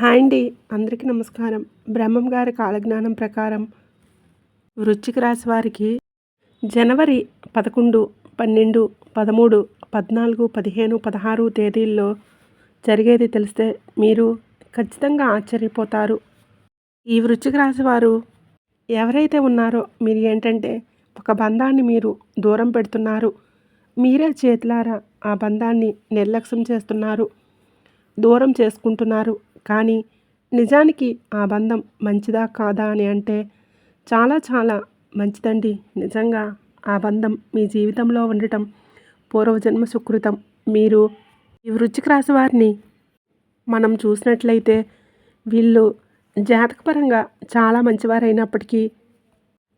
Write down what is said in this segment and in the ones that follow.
Hi అండి. అందరికీ నమస్కారం. బ్రహ్మం గారి కాలజ్ఞానం ప్రకారం వృశ్చిక రాశి వారికి జనవరి పదకొండు పన్నెండు పదమూడు పద్నాలుగు పదిహేను పదహారు తేదీల్లో జరిగేది తెలిస్తే మీరు ఖచ్చితంగా ఆశ్చర్యపోతారు. ఈ వృశ్చిక రాశి వారు ఎవరైతే ఉన్నారో మీరు ఏంటంటే ఒక బంధాన్ని మీరు దూరం పెడుతున్నారు. మీరే చేతులారా ఆ బంధాన్ని నిర్లక్ష్యం చేస్తున్నారు. దూరం చేసుకుంటున్నారు. కానీ నిజానికి ఆ బంధం మంచిదా కాదా అని అంటే చాలా చాలా మంచిదండి. నిజంగా ఆ బంధం మీ జీవితంలో ఉండటం పూర్వజన్మ సుకృతం. మీరు ఈ వృచ్చిక రాశి వారిని మనం చూసినట్లయితే వీళ్ళు జాతకపరంగా చాలా మంచివారైనప్పటికీ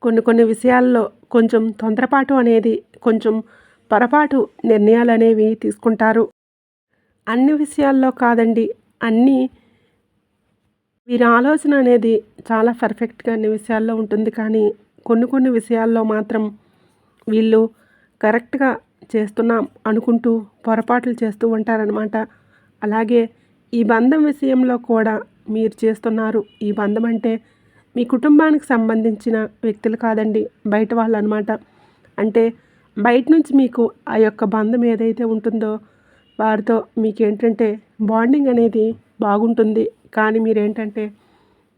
కొన్ని కొన్ని విషయాల్లో కొంచెం తొందరపాటు అనేది కొంచెం పొరపాటు నిర్ణయాలు అనేవి తీసుకుంటారు. అన్ని విషయాల్లో కాదండి అన్నీ వీరి ఆలోచన అనేది చాలా పర్ఫెక్ట్గా అన్ని విషయాల్లో ఉంటుంది. కానీ కొన్ని కొన్ని విషయాల్లో మాత్రం వీళ్ళు కరెక్ట్గా చేస్తున్నాం అనుకుంటూ పొరపాట్లు చేస్తూ ఉంటారనమాట అలాగే ఈ బంధం విషయంలో కూడా మీరు చేస్తున్నారు ఈ బంధం అంటే మీ కుటుంబానికి సంబంధించిన వ్యక్తులు కాదండి బయట వాళ్ళు అనమాట అంటే బయట నుంచి మీకు ఆ యొక్క బంధం ఏదైతే ఉంటుందో వారితో మీకు ఏంటంటే బాండింగ్ అనేది బాగుంటుంది. కానీ మీరేంటంటే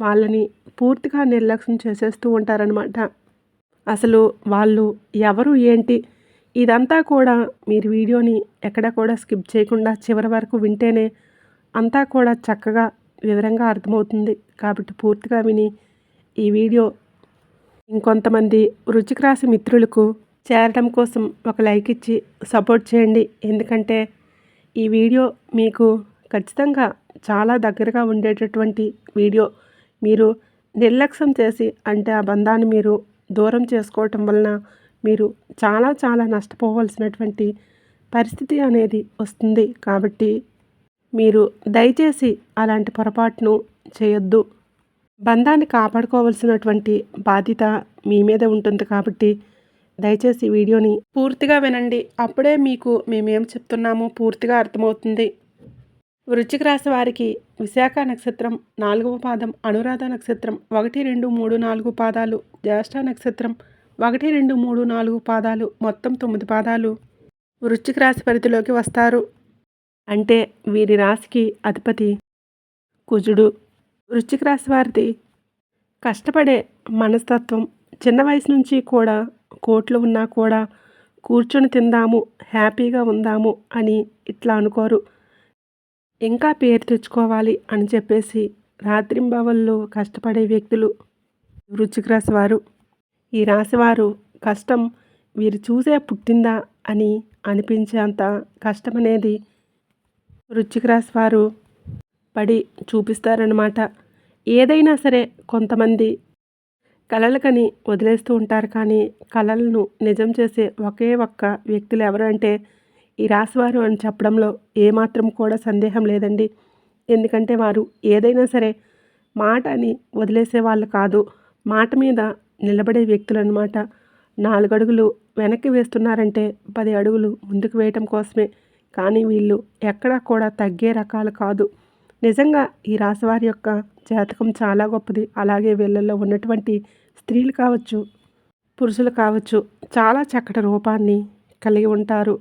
వాళ్ళని పూర్తిగా నిర్లక్ష్యం చేసేస్తూ ఉంటారనమాట అసలు వాళ్ళు ఎవరు ఏంటి? ఇదంతా కూడా మీరు వీడియోని ఎక్కడ కూడా స్కిప్ చేయకుండా చివరి వరకు వింటేనే అంతా కూడా చక్కగా వివరంగా అర్థమవుతుంది. కాబట్టి పూర్తిగా విని ఈ వీడియో ఇంకొంతమంది రుచికి రాసి మిత్రులకు చేరడం కోసం ఒక లైక్ ఇచ్చి సపోర్ట్ చేయండి. ఎందుకంటే ఈ వీడియో మీకు ఖచ్చితంగా చాలా దగ్గరగా ఉండేటటువంటి వీడియో. మీరు నిర్లక్ష్యం చేసి అంటే ఆ బంధాన్ని మీరు దూరం చేసుకోవటం వలన మీరు చాలా చాలా నష్టపోవలసినటువంటి పరిస్థితి అనేది వస్తుంది. కాబట్టి మీరు దయచేసి అలాంటి పొరపాటును చేయొద్దు. బంధాన్ని కాపాడుకోవాల్సినటువంటి బాధ్యత మీ మీద ఉంటుంది కాబట్టి దయచేసి వీడియోని పూర్తిగా వినండి. అప్పుడే మీకు మేమేం చెప్తున్నామో పూర్తిగా అర్థమవుతుంది. వృశ్చిక రాశి వారికి విశాఖ నక్షత్రం నాలుగవ పాదం అనురాధ నక్షత్రం ఒకటి రెండు మూడు నాలుగు పాదాలు జ్యేష్ఠ నక్షత్రం ఒకటి రెండు మూడు నాలుగు పాదాలు మొత్తం తొమ్మిది పాదాలు వృశ్చిక రాశి పరిధిలోకి వస్తారు. అంటే వీరి రాశికి అధిపతి కుజుడు. వృశ్చిక రాశి వారిది కష్టపడే మనస్తత్వం చిన్న వయసు నుంచి కూడా కోట్లు ఉన్నా కూడా కూర్చొని తిందాము హ్యాపీగా ఉందాము అని ఇట్లా అనుకోరు. ఇంకా పేరు తెచ్చుకోవాలి అని చెప్పేసి రాత్రింబవళ్ళు కష్టపడే వ్యక్తులు వృచ్చిక రాశి వారు. ఈ రాశివారు కష్టం వీరు చూసే పుట్టిందా అని అనిపించేంత కష్టం అనేది వృచ్చిక రాశి వారు పడి చూపిస్తారనమాట ఏదైనా సరే కొంతమంది కలలకని వదిలేస్తూ ఉంటారు కానీ కళలను నిజం చేసే ఒకే ఒక్క వ్యక్తులు ఎవరంటే అంటే ఈ రాశివారు అని చెప్పడంలో ఏమాత్రం కూడా సందేహం లేదండి. ఎందుకంటే వారు ఏదైనా సరే మాట అని వదిలేసే వాళ్ళు కాదు. మాట మీద నిలబడే వ్యక్తులు అనమాట నాలుగు అడుగులు వెనక్కి వేస్తున్నారంటే పది అడుగులు ముందుకు వేయటం కోసమే. కానీ వీళ్ళు ఎక్కడా కూడా తగ్గే రకాలు కాదు. నిజంగా ఈ రాశివారి యొక్క జాతకం చాలా గొప్పది. అలాగే వీళ్ళల్లో ఉన్నటువంటి స్త్రీలు కావచ్చు పురుషులు కావచ్చు చాలా చక్కటి రూపాన్ని కలిగి ఉంటారు.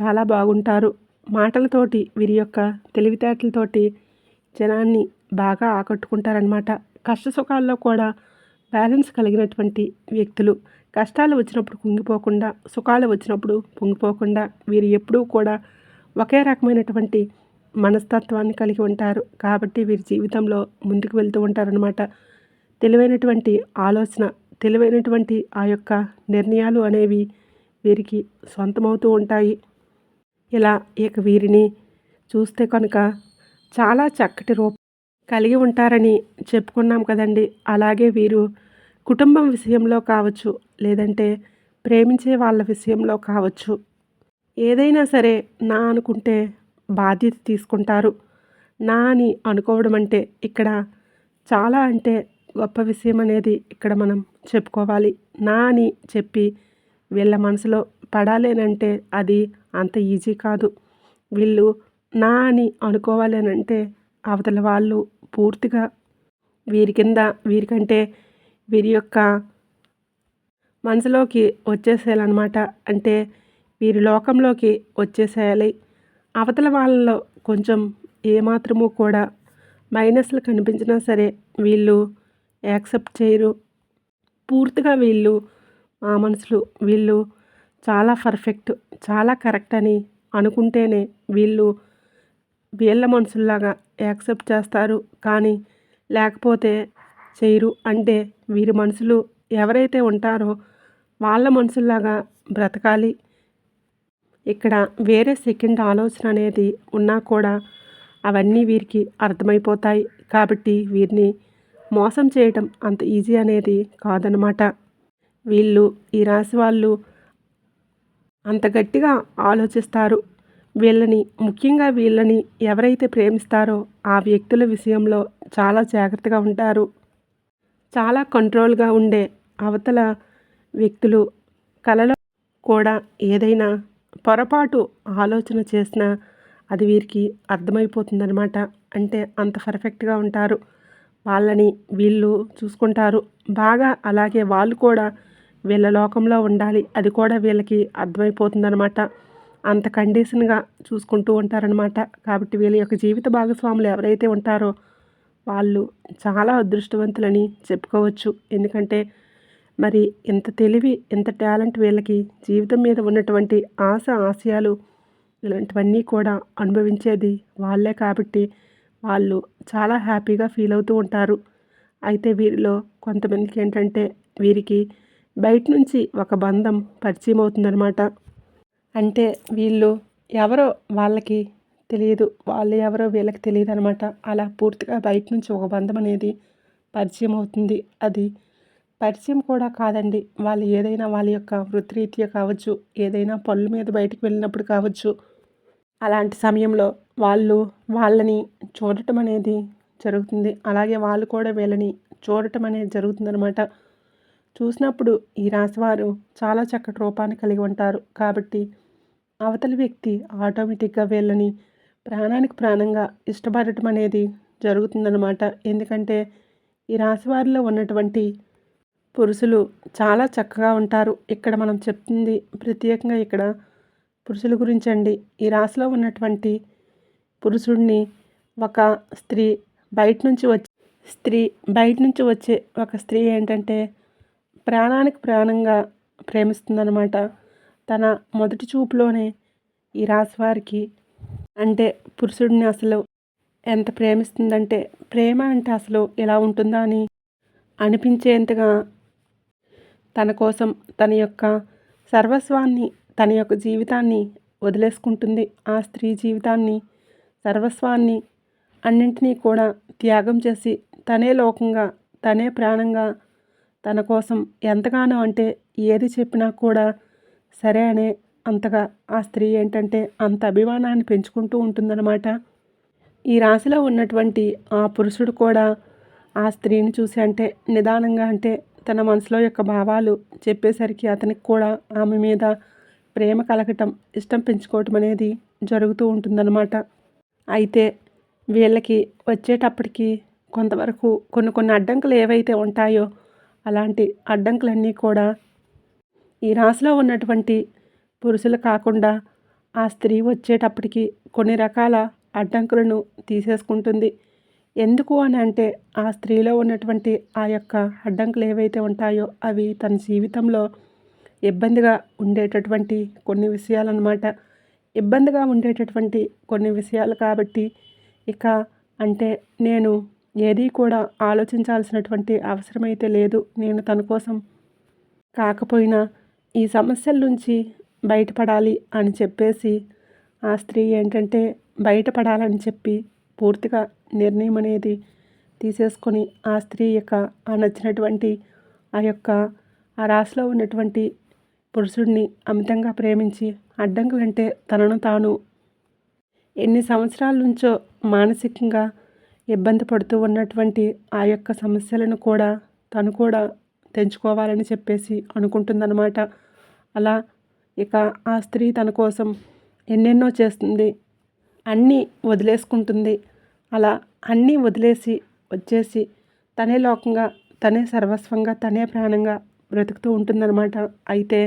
చాలా బాగుంటారు. మాటలతోటి వీరి యొక్క తెలివితేటలతోటి జనాన్ని బాగా ఆకట్టుకుంటారనమాట కష్ట సుఖాల్లో కూడా బ్యాలెన్స్ కలిగినటువంటి వ్యక్తులు. కష్టాలు వచ్చినప్పుడు కుంగిపోకుండా సుఖాలు వచ్చినప్పుడు పొంగిపోకుండా వీరు ఎప్పుడూ కూడా ఒకే రకమైనటువంటి మనస్తత్వాన్ని కలిగి ఉంటారు. కాబట్టి వీరి జీవితంలో ముందుకు వెళ్తూ ఉంటారనమాట తెలివైనటువంటి ఆలోచన తెలివైనటువంటి ఆ యొక్క నిర్ణయాలు అనేవి వీరికి సొంతమవుతూ ఉంటాయి. ఇలా ఇక వీరిని చూస్తే కనుక చాలా చక్కటి రూపం కలిగి ఉంటారని చెప్పుకున్నాం కదండి. అలాగే వీరు కుటుంబం విషయంలో కావచ్చు లేదంటే ప్రేమించే వాళ్ళ విషయంలో కావచ్చు ఏదైనా సరే నా అనుకుంటే బాధ్యత తీసుకుంటారు. నా అని అనుకోవడం అంటే ఇక్కడ చాలా అంటే గొప్ప విషయం అనేది ఇక్కడ మనం చెప్పుకోవాలి. నా అని చెప్పి వీళ్ళ మనసులో పడాలేనంటే అది అంత ఈజీ కాదు. వీళ్ళు నా అని అనుకోవాలనంటే అవతల వాళ్ళు పూర్తిగా వీరి కింద వీరికంటే వీరి యొక్క మనసులోకి వచ్చేసేయాలన్నమాట. అంటే వీరి లోకంలోకి వచ్చేసేయాలి. అవతల వాళ్ళలో కొంచెం ఏమాత్రము కూడా మైనస్లు కనిపించినా సరే వీళ్ళు యాక్సెప్ట్ చేయరు. పూర్తిగా వీళ్ళు మా మనసులు వీళ్ళు చాలా పర్ఫెక్ట్ చాలా కరెక్ట్ అని అనుకుంటేనే వీళ్ళు వీళ్ళ మనుషుల్లాగా యాక్సెప్ట్ చేస్తారు. కానీ లేకపోతే చేయరు. అంటే వీరి మనుషులు ఎవరైతే ఉంటారో వాళ్ళ మనుషుల్లాగా బ్రతకాలి. ఇక్కడ వేరే సెకండ్ ఆలోచన అనేది ఉన్నా కూడా అవన్నీ వీరికి అర్థమైపోతాయి. కాబట్టి వీరిని మోసం చేయటం అంత ఈజీ అనేది కాదనమాట. వీళ్ళు ఈ రాశి వాళ్ళు అంత గట్టిగా ఆలోచిస్తారు. వీళ్ళని ముఖ్యంగా వీళ్ళని ఎవరైతే ప్రేమిస్తారో ఆ వ్యక్తుల విషయంలో చాలా జాగ్రత్తగా ఉంటారు. చాలా కంట్రోల్గా ఉండే అవతల వ్యక్తులు కలలో కూడా ఏదైనా పొరపాటు ఆలోచన చేసినా అది వీరికి అర్థమైపోతుందనమాట అంటే అంత పర్ఫెక్ట్గా ఉంటారు. వాళ్ళని వీళ్ళు చూసుకుంటారు. బాగా అలాగే వాళ్ళు కూడా వీళ్ళ లోకంలో ఉండాలి. అది కూడా వీళ్ళకి అర్థమైపోతుందనమాట అంత కండిషన్గా చూసుకుంటూ ఉంటారనమాట కాబట్టి వీళ్ళ యొక్క జీవిత భాగస్వాములు ఎవరైతే ఉంటారో వాళ్ళు చాలా అదృష్టవంతులని చెప్పుకోవచ్చు. ఎందుకంటే మరి ఇంత తెలివి ఇంత టాలెంట్ వీళ్ళకి జీవితం మీద ఉన్నటువంటి ఆశ ఆశయాలు ఇలాంటివన్నీ కూడా అనుభవించేది వాళ్ళే కాబట్టి వాళ్ళు చాలా హ్యాపీగా ఫీల్ అవుతూ ఉంటారు. అయితే వీరిలో కొంతమందికి ఏంటంటే వీరికి బయట నుంచి ఒక బంధం పరిచయం అవుతుందన్నమాట అంటే వీళ్ళు ఎవరో వాళ్ళకి తెలియదు వాళ్ళు ఎవరో వీళ్ళకి తెలియదు అనమాట అలా పూర్తిగా బయట నుంచి ఒక బంధం అనేది పరిచయం అవుతుంది అది పరిచయం కూడా కాదండి. వాళ్ళు ఏదైనా వాళ్ళ యొక్క వృత్తిరీత్యా కావచ్చు ఏదైనా పనుల మీద బయటకు వెళ్ళినప్పుడు కావచ్చు. అలాంటి సమయంలో వాళ్ళు వాళ్ళని చూడటం అనేది జరుగుతుంది. అలాగే వాళ్ళు కూడా వీళ్ళని చూడటం అనేది జరుగుతుందనమాట చూసినప్పుడు ఈ రాశివారు చాలా చక్కటి రూపాన్ని కలిగి ఉంటారు. కాబట్టి అవతలి వ్యక్తి ఆటోమేటిక్గా వీళ్ళని ప్రాణానికి ప్రాణంగా ఇష్టపడటం అనేది జరుగుతుందన్నమాట. ఎందుకంటే ఈ రాశివారిలో ఉన్నటువంటి పురుషులు చాలా చక్కగా ఉంటారు. ఇక్కడ మనం చెప్తుంది ప్రత్యేకంగా ఇక్కడ పురుషుల గురించి అండి. ఈ రాశిలో ఉన్నటువంటి పురుషుడిని ఒక స్త్రీ బయట నుంచి వచ్చి స్త్రీ బయట నుంచి వచ్చే ఒక స్త్రీ ఏంటంటే ప్రాణానికి ప్రాణంగా ప్రేమిస్తుందన్నమాట. తన మొదటి చూపులోనే ఈ రాశి వారికి అంటే పురుషుడిని అసలు ఎంత ప్రేమిస్తుందంటే ప్రేమ అంటే అసలు ఎలా ఉంటుందా అని అనిపించేంతగా తన కోసం తన యొక్క సర్వస్వాన్ని తన యొక్క జీవితాన్ని వదిలేసుకుంటుంది. ఆ స్త్రీ జీవితాన్ని సర్వస్వాన్ని అన్నింటినీ కూడా త్యాగం చేసి తనే లోకంగా తనే ప్రాణంగా తన కోసం ఎంతగానో అంటే ఏది చెప్పినా కూడా సరే అనే అంతగా ఆ స్త్రీ ఏంటంటే అంత అభిమానాన్ని పెంచుకుంటూ ఉంటుందన్నమాట. ఈ రాశిలో ఉన్నటువంటి ఆ పురుషుడు కూడా ఆ స్త్రీని చూసి అంటే నిదానంగా అంటే తన మనసులో యొక్క భావాలు చెప్పేసరికి అతనికి కూడా ఆమె మీద ప్రేమ కలగటం ఇష్టం పెంచుకోవటం అనేది జరుగుతూ ఉంటుందన్నమాట. అయితే వీళ్ళకి వచ్చేటప్పటికి కొంతవరకు కొన్ని కొన్ని అడ్డంకులు ఏవైతే ఉంటాయో అలాంటి అడ్డంకులన్నీ కూడా ఈ రాశిలో ఉన్నటువంటి పురుషులు కాకుండా ఆ స్త్రీ వచ్చేటప్పటికి కొన్ని రకాల అడ్డంకులను తీసేసుకుంటుంది. ఎందుకు అని అంటే ఆ స్త్రీలో ఉన్నటువంటి ఆ యొక్క అడ్డంకులు ఏవైతే ఉంటాయో అవి తన జీవితంలో ఇబ్బందిగా ఉండేటటువంటి కొన్ని విషయాలన్నమాట. ఇబ్బందిగా ఉండేటటువంటి కొన్ని విషయాలు కాబట్టి ఇక అంటే నేను ఏదీ కూడా ఆలోచించాల్సినటువంటి అవసరమైతే లేదు. నేను తన కోసం కాకపోయినా ఈ సమస్యల నుంచి బయటపడాలి అని చెప్పేసి ఆ స్త్రీ ఏంటంటే బయటపడాలని చెప్పి పూర్తిగా నిర్ణయం అనేది తీసేసుకొని ఆ స్త్రీ యొక్క ఆ నచ్చినటువంటి ఆ యొక్క ఆ రాశిలో ఉన్నటువంటి పురుషుడిని అమితంగా ప్రేమించి అడ్డంకులంటే తనను తాను ఎన్ని సంవత్సరాల నుంచో మానసికంగా ఇబ్బంది పడుతూ ఉన్నటువంటి ఆ యొక్క సమస్యలను కూడా తను కూడా తెంచుకోవాలని చెప్పేసి అనుకుంటుందన్నమాట. అలా ఇక ఆ స్త్రీ తన కోసం ఎన్నెన్నో చేస్తుంది అన్నీ వదిలేసుకుంటుంది. అలా అన్నీ వదిలేసి వచ్చేసి తనే లోకంగా తనే సర్వస్వంగా తనే ప్రాణంగా బ్రతుకుతూ ఉంటుందన్నమాట. అయితే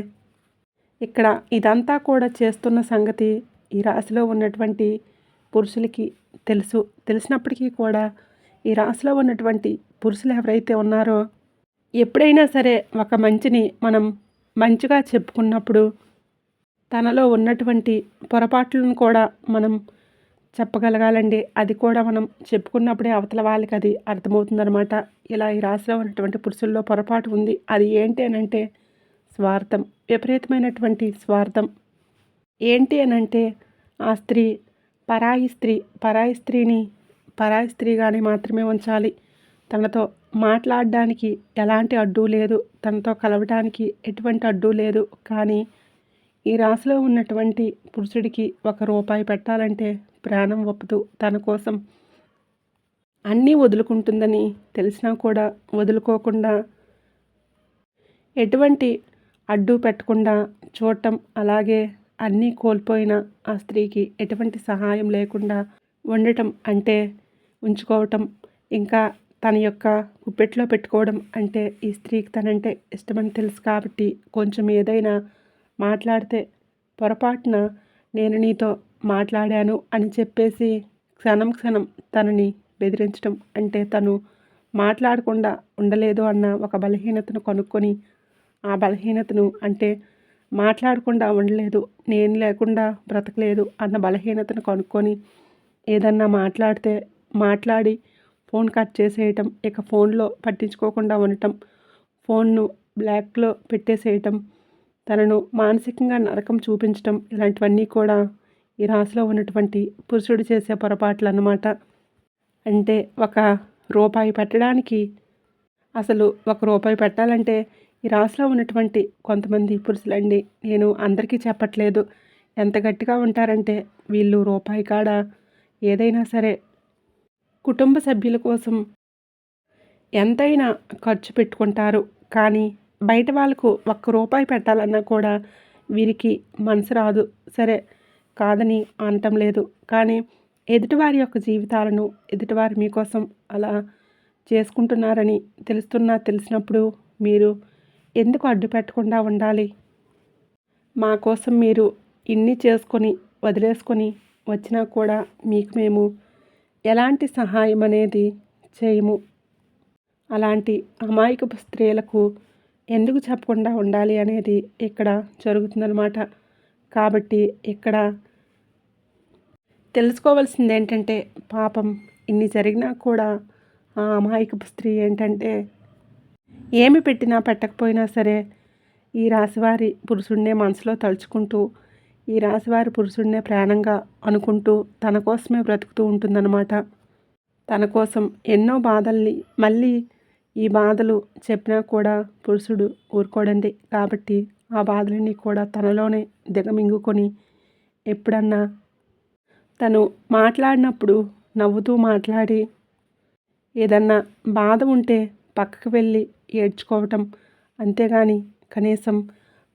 ఇక్కడ ఇదంతా కూడా చేస్తున్న సంగతి ఈ రాశిలో ఉన్నటువంటి పురుషులకి తెలుసు తెలిసినప్పటికీ కూడా ఈ రాశిలో ఉన్నటువంటి పురుషులు ఎవరైతే ఉన్నారో ఎప్పుడైనా సరే ఒక మంచిని మనం మంచిగా చెప్పుకున్నప్పుడు తనలో ఉన్నటువంటి పొరపాట్లను కూడా మనం చెప్పగలగాలండి. అది కూడా మనం చెప్పుకున్నప్పుడే అవతల వాళ్ళకి అది అర్థమవుతుందనమాట ఇలా ఈ రాశిలో ఉన్నటువంటి పురుషుల్లో పొరపాటు ఉంది. అది ఏంటి అని అంటే స్వార్థం. విపరీతమైనటువంటి స్వార్థం. ఏంటి అని అంటే ఆ స్త్రీ పరాయి స్త్రీ పరాయి స్త్రీని పరాయి స్త్రీగానే మాత్రమే ఉంచాలి. తనతో మాట్లాడడానికి ఎలాంటి అడ్డు లేదు. తనతో కలవడానికి ఎటువంటి అడ్డు లేదు. కానీ ఈ రాశిలో ఉన్నటువంటి పురుషుడికి ఒక రూపాయి పెట్టాలంటే ప్రాణం ఒప్పదు తన కోసం అన్నీ వదులుకుంటుందని తెలిసినా కూడా వదులుకోకుండా ఎటువంటి అడ్డు పెట్టకుండా చూడటం అలాగే అన్నీ కోల్పోయిన ఆ స్త్రీకి ఎటువంటి సహాయం లేకుండా ఉండటం అంటే ఉంచుకోవటం ఇంకా తన యొక్క కుప్పెట్లో పెట్టుకోవడం అంటే ఈ స్త్రీకి తనంటే ఇష్టమని తెలుసు కాబట్టి కొంచెం ఏదైనా మాట్లాడితే పొరపాటున నేను నీతో మాట్లాడాను అని చెప్పేసి క్షణం క్షణం తనని బెదిరించడం అంటే తను మాట్లాడకుండా ఉండలేదు అన్న ఒక బలహీనతను కనుక్కొని ఆ బలహీనతను అంటే మాట్లాడకుండా ఉండలేదు నేను లేకుండా బ్రతకలేదు అన్న బలహీనతను కనుక్కొని ఏదన్నా మాట్లాడితే మాట్లాడి ఫోన్ కట్ చేసేయటం ఇక ఫోన్లో పట్టించుకోకుండా ఉండటం ఫోన్ను బ్లాక్లో పెట్టేసేయటం తనను మానసికంగా నరకం చూపించటం ఇలాంటివన్నీ కూడా ఈ రాశిలో ఉన్నటువంటి పురుషుడు చేసే పొరపాట్లు అన్నమాట. అంటే ఒక రూపాయి పెట్టడానికి అసలు ఒక రూపాయి పెట్టాలంటే ఈ రాశిలో ఉన్నటువంటి కొంతమంది పురుషులండి నేను అందరికీ చెప్పట్లేదు. ఎంత గట్టిగా ఉంటారంటే వీళ్ళు రూపాయి కాడ ఏదైనా సరే. కుటుంబ సభ్యుల కోసం ఎంతైనా ఖర్చు పెట్టుకుంటారు. కానీ బయట వాళ్ళకు ఒక్క రూపాయి పెట్టాలన్నా కూడా వీరికి మనసు రాదు. సరే కాదని అనటం లేదు. కానీ ఎదుటివారి యొక్క జీవితాలను ఎదుటివారు మీకోసం అలా చేసుకుంటున్నారని తెలుస్తున్నా తెలిసినప్పుడు మీరు ఎందుకు అడ్డు పెట్టకుండా ఉండాలి? మా కోసం మీరు ఇన్ని చేసుకొని వదిలేసుకొని వచ్చినా కూడా మీకు మేము ఎలాంటి సహాయం అనేది చేయము. అలాంటి అమాయకపు స్త్రీలకు ఎందుకు చెప్పకుండా ఉండాలి అనేది ఇక్కడ జరుగుతుందన్నమాట. కాబట్టి ఇక్కడ తెలుసుకోవాల్సింది ఏంటంటే పాపం ఇన్ని జరిగినా కూడా ఆ అమాయకపు స్త్రీ ఏంటంటే ఏమి పెట్టినా పెట్టకపోయినా సరే ఈ రాశివారి పురుషుడినే మనసులో తలుచుకుంటూ ఈ రాశివారి పురుషుడినే ప్రాణంగా అనుకుంటూ తన కోసమే బ్రతుకుతూ ఉంటుందన్నమాట. తన కోసం ఎన్నో బాధల్ని మళ్ళీ ఈ బాధలు చెప్పినా కూడా పురుషుడు ఊరుకోడండి కాబట్టి ఆ బాధలన్నీ కూడా తనలోనే దిగమింగుకొని ఎప్పుడన్నా తను మాట్లాడినప్పుడు నవ్వుతూ మాట్లాడి ఏదన్నా బాధ ఉంటే పక్కకు వెళ్ళి ఏడ్చుకోవటం. అంతేగాని కనీసం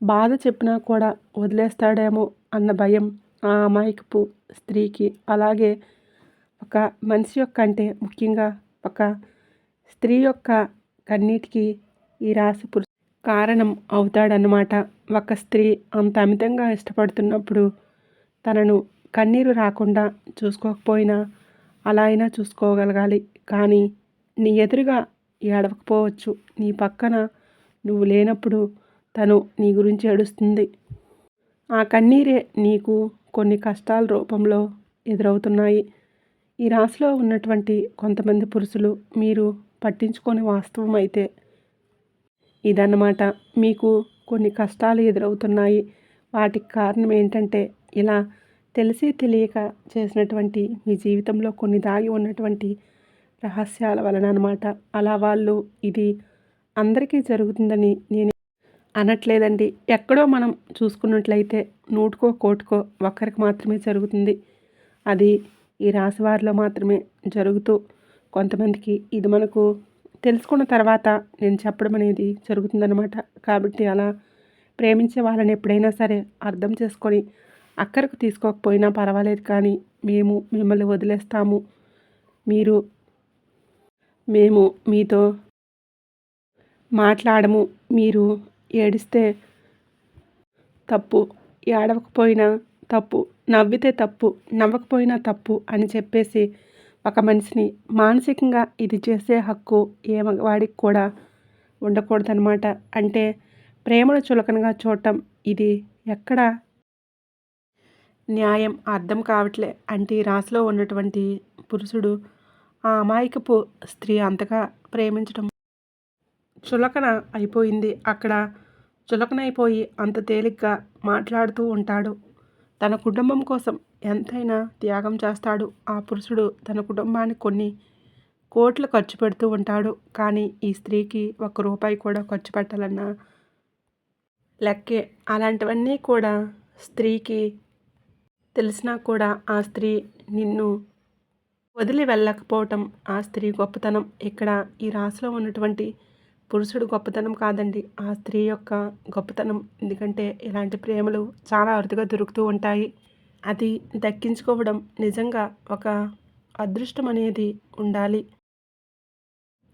బాధ చెప్పినా కూడా వదిలేస్తాడేమో అన్న భయం ఆ అమాయకపు స్త్రీకి. అలాగే ఒక మనిషి యొక్క అంటే ముఖ్యంగా ఒక స్త్రీ యొక్క కన్నీటికి ఈ రాశి పురుషు కారణం అవుతాడనమాట ఒక స్త్రీ అంత అమితంగా ఇష్టపడుతున్నప్పుడు తనను కన్నీరు రాకుండా చూసుకోకపోయినా అలా అయినా చూసుకోగలగాలి. కానీ నీ ఎదురుగా ఏడవకపోవచ్చు నీ పక్కన నువ్వు లేనప్పుడు తను నీ గురించి ఏడుస్తుంది. ఆ కన్నీరే నీకు కొన్ని కష్టాల రూపంలో ఎదురవుతున్నాయి. ఈ రాశిలో ఉన్నటువంటి కొంతమంది పురుషులు మీరు పట్టించుకొని వాస్తవం అయితే ఇదన్నమాట. మీకు కొన్ని కష్టాలు ఎదురవుతున్నాయి. వాటికి కారణం ఏంటంటే ఇలా తెలిసి తెలియక చేసినటువంటి మీ జీవితంలో కొన్ని దాగి ఉన్నటువంటి రహస్యాల వలన అనమాట అలా వాళ్ళు ఇది అందరికీ జరుగుతుందని నేను అనట్లేదండి. ఎక్కడో మనం చూసుకున్నట్లయితే నూటుకో కోటుకో ఒక్కరికి మాత్రమే జరుగుతుంది. అది ఈ రాశివారిలో మాత్రమే జరుగుతూ కొంతమందికి ఇది మనకు తెలుసుకున్న తర్వాత నేను చెప్పడం అనేది జరుగుతుందనమాట. కాబట్టి అలా ప్రేమించే వాళ్ళని ఎప్పుడైనా సరే అర్థం చేసుకొని అక్కడికి తీసుకోకపోయినా పర్వాలేదు కానీ మేము మిమ్మల్ని వదిలేస్తాము. మీరు మేము మీతో మాట్లాడము. మీరు ఏడిస్తే తప్పు. ఏడవకపోయినా తప్పు. నవ్వితే తప్పు. నవ్వకపోయినా తప్పు అని చెప్పేసి ఒక మనిషిని మానసికంగా ఇది చేసే హక్కు ఏ వాడికి కూడా ఉండకూడదనమాట అంటే ప్రేమను చులకనగా చూడటం ఇది ఎక్కడ న్యాయం? అర్థం కావట్లే. అంటే రాసులో ఉన్నటువంటి పురుషుడు ఆ అమాయకపు స్త్రీ అంతగా ప్రేమించడం చులకన అయిపోయింది. అక్కడ చులకనైపోయి అంత తేలిగ్గా మాట్లాడుతూ ఉంటాడు. తన కుటుంబం కోసం ఎంతైనా త్యాగం చేస్తాడు. ఆ పురుషుడు తన కుటుంబానికి కొన్ని కోట్లు ఖర్చు పెడుతూ ఉంటాడు. కానీ ఈ స్త్రీకి ఒక్క రూపాయి కూడా ఖర్చు పెట్టాలన్న లెక్కే. అలాంటివన్నీ కూడా స్త్రీకి తెలిసినా కూడా ఆ స్త్రీ నిన్ను వదిలి వెళ్ళకపోవటం ఆ స్త్రీ గొప్పతనం. ఇక్కడ ఈ రాశిలో ఉన్నటువంటి పురుషుడు గొప్పతనం కాదండి. ఆ స్త్రీ యొక్క గొప్పతనం. ఎందుకంటే ఇలాంటి ప్రేమలు చాలా అరుదుగా దొరుకుతూ ఉంటాయి. అది దక్కించుకోవడం నిజంగా ఒక అదృష్టం అనేది ఉండాలి.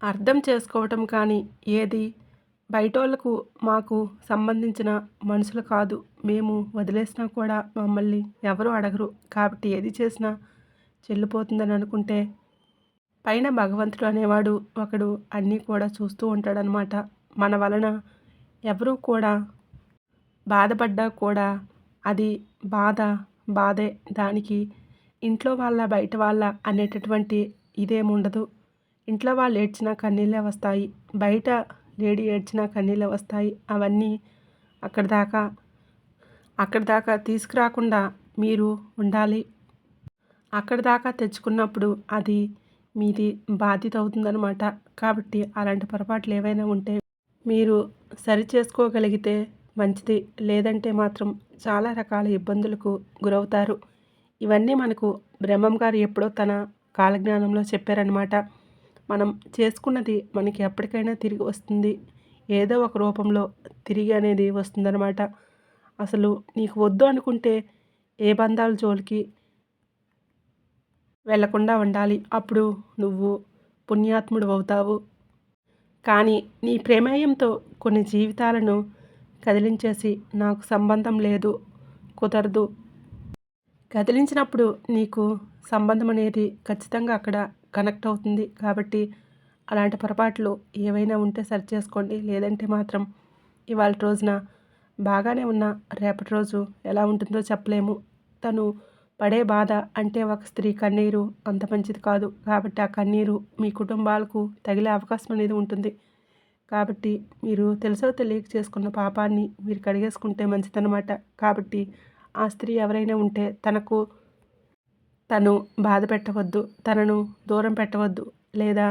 అర్థం చేసుకోవటం కానీ ఏది బయటోళ్ళకు మాకు సంబంధించిన మనుషులు కాదు. మేము వదిలేసినా కూడా మమ్మల్ని ఎవరు అడగరు. కాబట్టి ఏది చేసినా చెల్లిపోతుందని అనుకుంటే పైన భగవంతుడు అనేవాడు ఒకడు అన్నీ కూడా చూస్తూ ఉంటాడనమాట. మన వలన ఎవరూ కూడా బాధపడ్డా కూడా అది బాధ బాధే దానికి. ఇంట్లో వాళ్ళ బయట వాళ్ళ అనేటటువంటి ఇదేముండదు. ఇంట్లో వాళ్ళు ఏడ్చినా కన్నీళ్ళే వస్తాయి. బయట లేడీ ఏడ్చినా కన్నీళ్ళే వస్తాయి. అవన్నీ అక్కడ దాకా అక్కడ దాకా తీసుకురాకుండా మీరు ఉండాలి. అక్కడి దాకా తెచ్చుకున్నప్పుడు అది మీది బాధ్యత అవుతుందనమాట కాబట్టి అలాంటి పొరపాట్లు ఏవైనా ఉంటే మీరు సరి చేసుకోగలిగితే మంచిది. లేదంటే మాత్రం చాలా రకాల ఇబ్బందులకు గురవుతారు. ఇవన్నీ మనకు బ్రహ్మం గారు ఎప్పుడో తన కాలజ్ఞానంలో చెప్పారనమాట మనం చేసుకున్నది మనకి ఎప్పటికైనా తిరిగి వస్తుంది. ఏదో ఒక రూపంలో తిరిగి అనేది వస్తుందన్నమాట. అసలు నీకు వద్దు అనుకుంటే ఏ బంధాల జోలికి వెళ్ళకుండా ఉండాలి. అప్పుడు నువ్వు పుణ్యాత్ముడు అవుతావు. కానీ నీ ప్రమేయంతో కొన్ని జీవితాలను కదిలించేసి నాకు సంబంధం లేదు. కుదరదు. కదిలించినప్పుడు నీకు సంబంధం అనేది ఖచ్చితంగా అక్కడ కనెక్ట్ అవుతుంది. కాబట్టి అలాంటి పొరపాట్లు ఏవైనా ఉంటే సరి చేసుకోండి. లేదంటే మాత్రం ఇవాళ రోజున బాగానే ఉన్న రేపటి రోజు ఎలా ఉంటుందో చెప్పలేము. తను పడే బాధ అంటే ఒక స్త్రీ కన్నీరు అంత మంచిది కాదు. కాబట్టి ఆ కన్నీరు మీ కుటుంబాలకు తగిలే అవకాశం అనేది ఉంటుంది. కాబట్టి మీరు తెలుసో తెలియక చేసుకున్న పాపాన్ని మీరు కడిగేసుకుంటే మంచిదన్నమాట. కాబట్టి ఆ స్త్రీ ఎవరైనా ఉంటే తనకు తను బాధ పెట్టవద్దు తనను దూరం పెట్టవద్దు. లేదా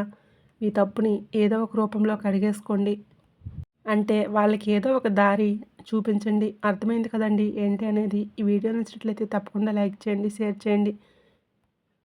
మీ తప్పుని ఏదో ఒక రూపంలో కడిగేసుకోండి. అంటే వాళ్ళకి ఏదో ఒక దారి చూపించండి. అర్థమైంది కదండి ఏంటి అనేది ఈ వీడియో నచ్చినట్లయితే తప్పకుండా లైక్ చేయండి షేర్ చేయండి.